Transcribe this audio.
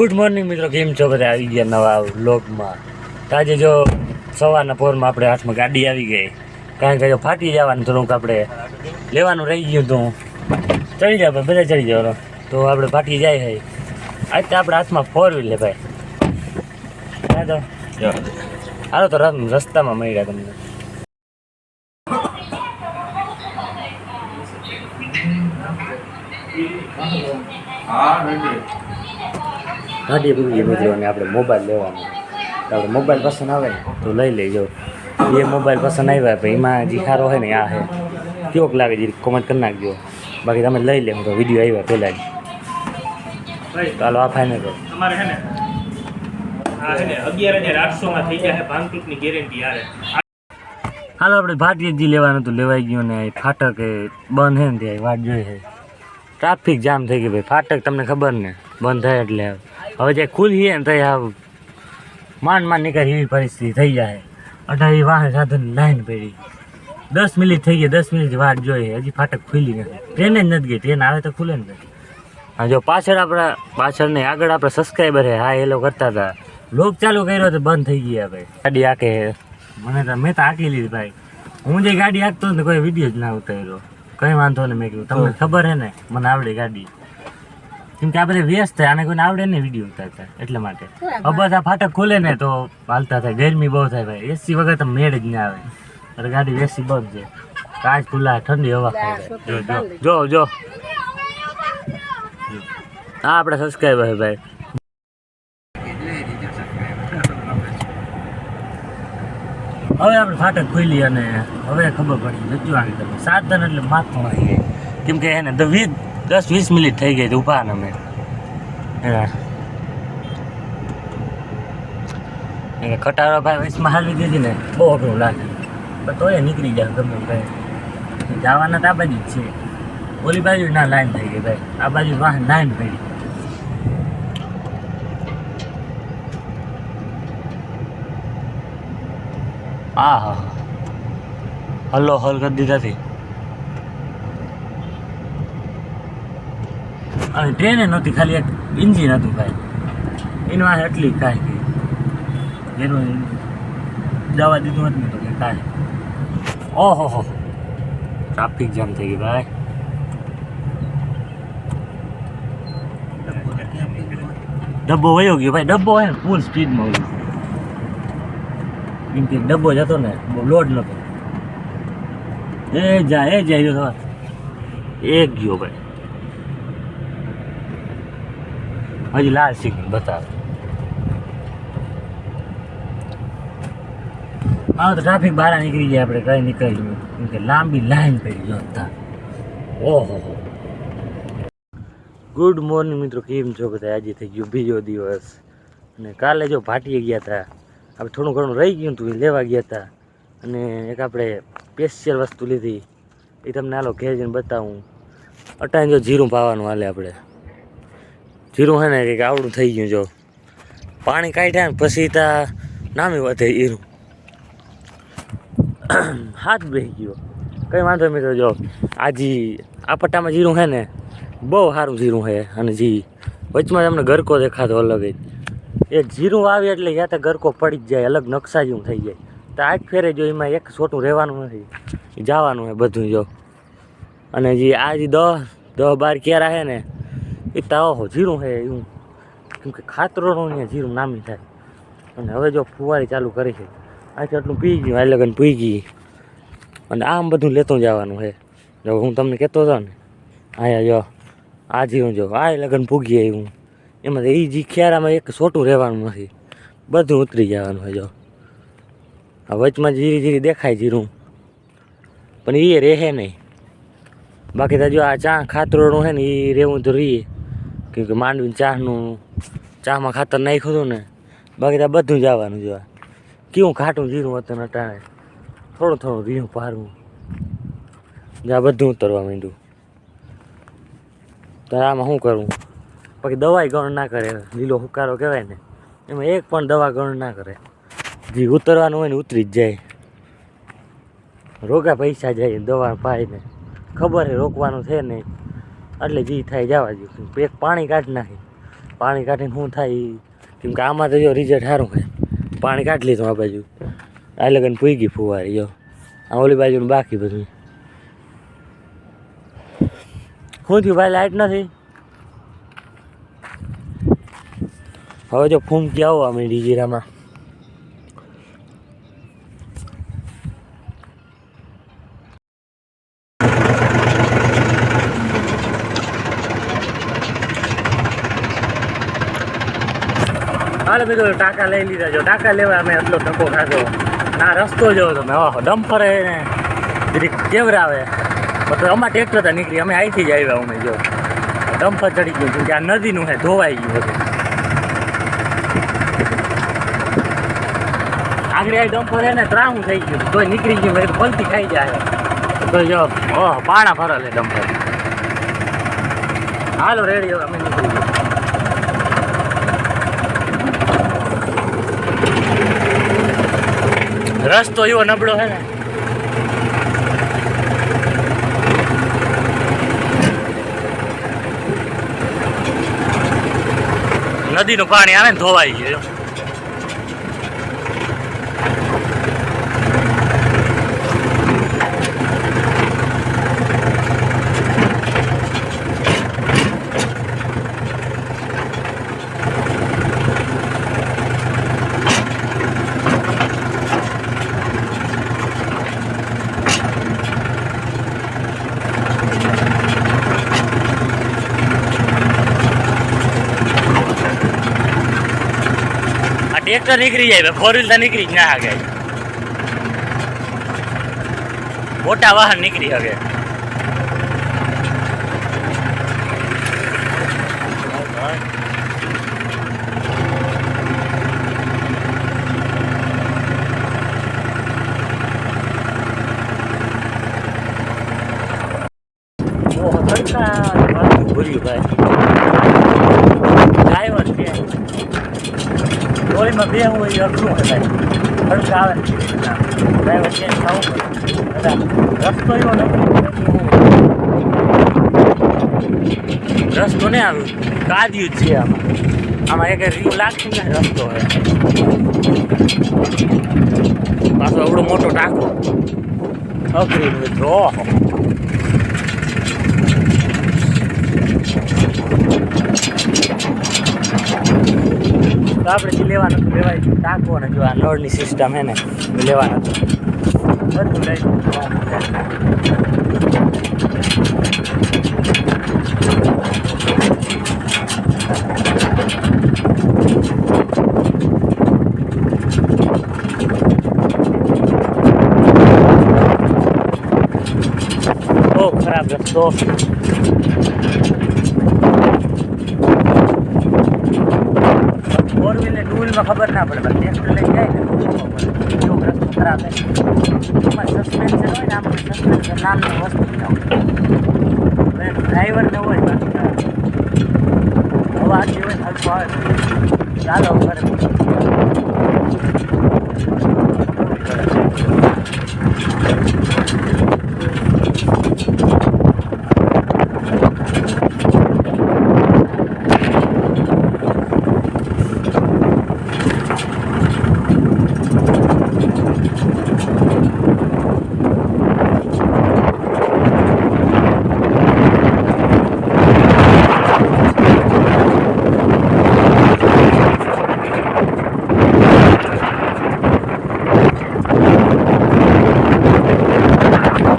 Good morning મિત્રો. કેમ છો બધા? આવી ગયા નવા વ્લોગમાં તો આજે જો સવારના પોરમાં આપણે હાથમાં ગાડી આવી ગઈ. કારણ કે જો ફાટી જવાનું થોડુંક આપણે લેવાનું રહી ગયું હતું. ચડી જાવ ભાઈ બધા ચડી જાવ તો આપણે ફાટી જાય ભાઈ આજ તો આપણે હાથમાં ફોર વ્હીલ લે ભાઈ. હા તો. હાલો તો રસ્તામાં મળ્યા તમને. ગાડી પૂરી મિત્રો અને આપણે મોબાઈલ લેવાનો આપણે મોબાઈલ પસંદ આવે તો લઈ લેજો. એ મોબાઈલ પસંદ આવ્યા ભાઈ એમાં જે સારો હોય ને આ હે કેવોક લાગે જે કોમેન્ટ કરી નાખજો. બાકી તમે લઈ લે તો વીડિયો આવ્યા પહેલાં જ. ચાલો આ ફાઇનલ કરો. તમારે હે ને આ હે ને અગિયાર હજાર આઠસો થઈ જાય ભાંગતૂટની ગેરંટી આવે. હાલો આપણે ભાટીએ જે લેવાનું હતું લેવાઈ ગયું ને ફાટક એ બંધ છે ને ત્યાં વાટ જોઈએ છે. ટ્રાફિક જામ થઈ ગઈ ભાઈ ફાટક તમને ખબર ને બંધ થાય એટલે. હવે જે ખુલીએ ને તો આવ માંડ માંડ નીકળી એવી પરિસ્થિતિ થઈ જાય. અઢારી વાહન સાધન લાઈન પડી. દસ મિનિટ થઈ ગઈ દસ મિનિટ વાટ જોઈએ હજી ફાટક ખુલી નથી. ટ્રેન જ નથી ગઈ. ટ્રેન આવે તો ખુલે ને હા જો પાછળ આપણા પાછળ ને આગળ આપણા સબસ્ક્રાઈબર હે. હા એ લોકો કરતા હતા. લોક ચાલુ કર્યો તો બંધ થઈ ગયા ભાઈ. ગાડી આકે મને તો મેં તો આંકી લીધી ભાઈ. હું જે ગાડી આંકતો ને કોઈ વીડિયો જ ના ઉતાર્યો. કઈ વાંધો નહીં મેં કીધું. તમને ખબર હે ને? મને આવડે ગાડી. કેમ કે આપણે વ્યસ્ત થાય આને કોઈને આવડે ને વીડિયો ઉતારતા એટલા માટે. બસ આ ફાટક ખોલે ને તો હાલતા થાય ગરમી બહુ થાય ભાઈ. એસી વગર તો મેળ જ ના આવે. અરે ગાડી એસી બંધ છે. કાચ ખુલ્લા ઠંડી હવા ખાય જો જો હા આપણે સબસ્ક્રાઈબર છે ભાઈ. હવે આપણે ફાટક ખોલી અને હવે ખબર પડી જતું આવી તમે. સાધન એટલે માથું આવી કેમ કે એને ધ વીસ દસ વીસ મિનિટ થઈ ગઈ હતી ઊભા અમે. એટલે ખટારો ભાઈ વચમાં હાલવી દીધી ને, બહુ અઘરું લાગે. પણ તોય નીકળી જાય ગમે ભાઈ. જવાના તો આ બાજુ જ છે. ઓલી બાજુ ના લાઈન થઈ ગઈ ભાઈ. આ બાજુ વાહન લાઈન પડી. આ હા હલ્લો, હલ કરી દીધાથી અને ટ્રેને નહોતી, ખાલી એક ઇન્જિન હતું ભાઈ. એનું આ એટલી કાંઈ ગઈ એનું જવા દીધું હતું તો કે કાંઈ. ઓહો, હો ટ્રાફિક જામ થઈ ગઈ ભાઈ. ડબ્બો વયો ગયો ભાઈ, ડબ્બો હોય ફૂલ સ્પીડમાં વયો કેમ કે ડબ્બો જતો ને, બહુ લોડ નતો. એ જાય એ જાય ગયો એક ગયો ભાઈ. હજી લાલ સિગ્નલ બતાવે. હા તો ટ્રાફિક બહાર નીકળી જાય, આપણે કઈ નીકળી કેમ કે લાંબી લાઈન પડી જોતા ઓહો. ગુડ મોર્નિંગ મિત્રો, કેમ છો બધા? આજે થઈ ગયો બીજો દિવસ. અને કાલે જો ભાટીએ ગયા હતા આપણે થોડું ઘણું રહી ગયું હતું એ લેવા ગયા હતા અને એક આપણે સ્પેશિયલ વસ્તુ લીધી. એ તમને આલો ઘેર બતાવું. અટાઈને જો જીરું પાવાનું હાલે આપણે. જીરું હે ને કંઈક આવડું થઈ ગયું જો. પાણી કાઢ્યા ને પછી તા નામી વધે ઈરું હાથ બેસી ગયો. કંઈ વાંધો મિત્રો જો, આજી આ પટ્ટામાં જીરું હે ને, બહુ સારું જીરું છે અને જી, વચમાં તમને ગરકો દેખાતો અલગ જ. એ જીરું આવે એટલે યા તો ગરકો પડી જ જાય, અલગ નકશા જેવું થઈ જાય. તો આજ ફેરે જો એમાં એક છોટું રહેવાનું નથી. જવાનું છે બધું જો. અને જે, આ જે દસ દસ બાર ક્યારે છે ને એ તો જીરું છે એવું. કેમ કે ખાતરોનું અહીંયા જીરું નામી થાય. અને હવે જો ફુવારી ચાલુ કરી છે. આથી આટલું પી ગયું, આ લગન પી ગઈ. અને આમ બધું લેતું જવાનું છે જો હું તમને કહેતો હતો ને, આયા જો, આ જીરું જો, આ લગન પૂગી આવ્યું એમાં એ જી ખ્યારામાં એક છોટું રહેવાનું નથી. બધું ઉતરી જવાનું છે જો. આ વચમાં જીરી જીરી દેખાય જીરું. પણ એ રહે નહીં. બાકી તો જો આ ચા ખાતરોનું છે ને એ રહેવું તો રહીએ કેમ કે માંડવીને ચાનું ચામાં ખાતર નાખ્યું હતું ને, બાકી ત્યાં બધું જવાનું જોવા. કેવું ખાટું જીરું હતું અટાણે. થોડું થોડું રીયું પારવું જ્યાં બધું ઉતરવા માંડ્યું. તો આમાં શું કરવું? બાકી દવાઈ ગણ ના કરે, લીલો હુકારો કહેવાય ને. એમાં એક પણ દવા ગણ ના કરે. જે ઉતરવાનું હોય ને ઉતરી જ જાય. રોગા પૈસા જાય દવા પાઈને ખબર છે રોકવાનું છે નહીં. એટલે જી થાય, જવા દઉં એક પાણી કાઢી નાખી. પાણી કાઢીને શું થાય કેમ કે આમાં તો જો રિઝલ્ટ સારું છે પાણી કાઢી લીધું આ બાજુ. આ લગન પૂઈ ફુવારી, જો. આ ઓલી બાજુનું બાકી બધું. શું થયું ભાઈ લાઈટ નથી? હવે જો ફૂમકી આવવા માંડી જીરામાં. હાલો મિત્રો, ટાકા લઈ લીધા જો. ટાકા લેવા અમે એટલો ટકો ખાધો. ના રસ્તો જોયો તમે. ઓહો, ડમ્પર ને. જરીક કેવરાવે. મતલબ અમારા ટ્રેક્ટર તો નીકળી. અમે અહીંથી જ આવ્યા અમે જો. ડમ્પર ચડી ગયું કેમ કે આ નદીનું હે, ધોવાઈ ગયું હતું આગળ આ ડમ્પર એને ત્રાહું થઈ ગયું. તોય નીકળી ગયું, મેં પલટી ખાઈ જાય. તો જો, ઓહ, પાણા ભરેલ ડમ્પર. હાલો, રેડી અમે નીકળી ગયા. રસ્તો એવો નબળો છે ને. નદીનું પાણી આવે ને ધોવાઈ ગયું. ટ્રેક્ટર નીકળી જાય ફોર વ્હીલ તો નીકળી જ ના શકે મોટા વાહન નીકળી શકે ભૂલ્યું ભાઈ. ડ્રાઈવર છે. ગોળીમાં બે હું એ અઘરું ભાઈ. ખર્ચ આવે. ડ્રાઈવર ચેન્જ થવું પડે રસ્તો એવો નથી. રસ્તો નહીં આવ્યું કાદ્યું છે આમાં. આમાં એક રીવ લાગશે ને રસ્તો હોય. પાછો એવડો મોટો ટાંકો. અઘરી મિત્રો તો આપણે જે લેવાનું હતું, લેવાય ટાંકો ને જો આ નળની સિસ્ટમ હે ને, એ લેવાનું હતું બધું લઈ ખરાબ રસ્તો. વ્હીલમાં ખબર ના પડે, પણ ટ્રેક્ટર લઈ જાય ને ખરાબ એમાં સસ્પેન્શન હોય ને આમાં સસ્પેન્શન નામની વસ્તુ જ ના હોય. ડ્રાઈવર ને હોય બાકી હવા આવે. ચાલો કરે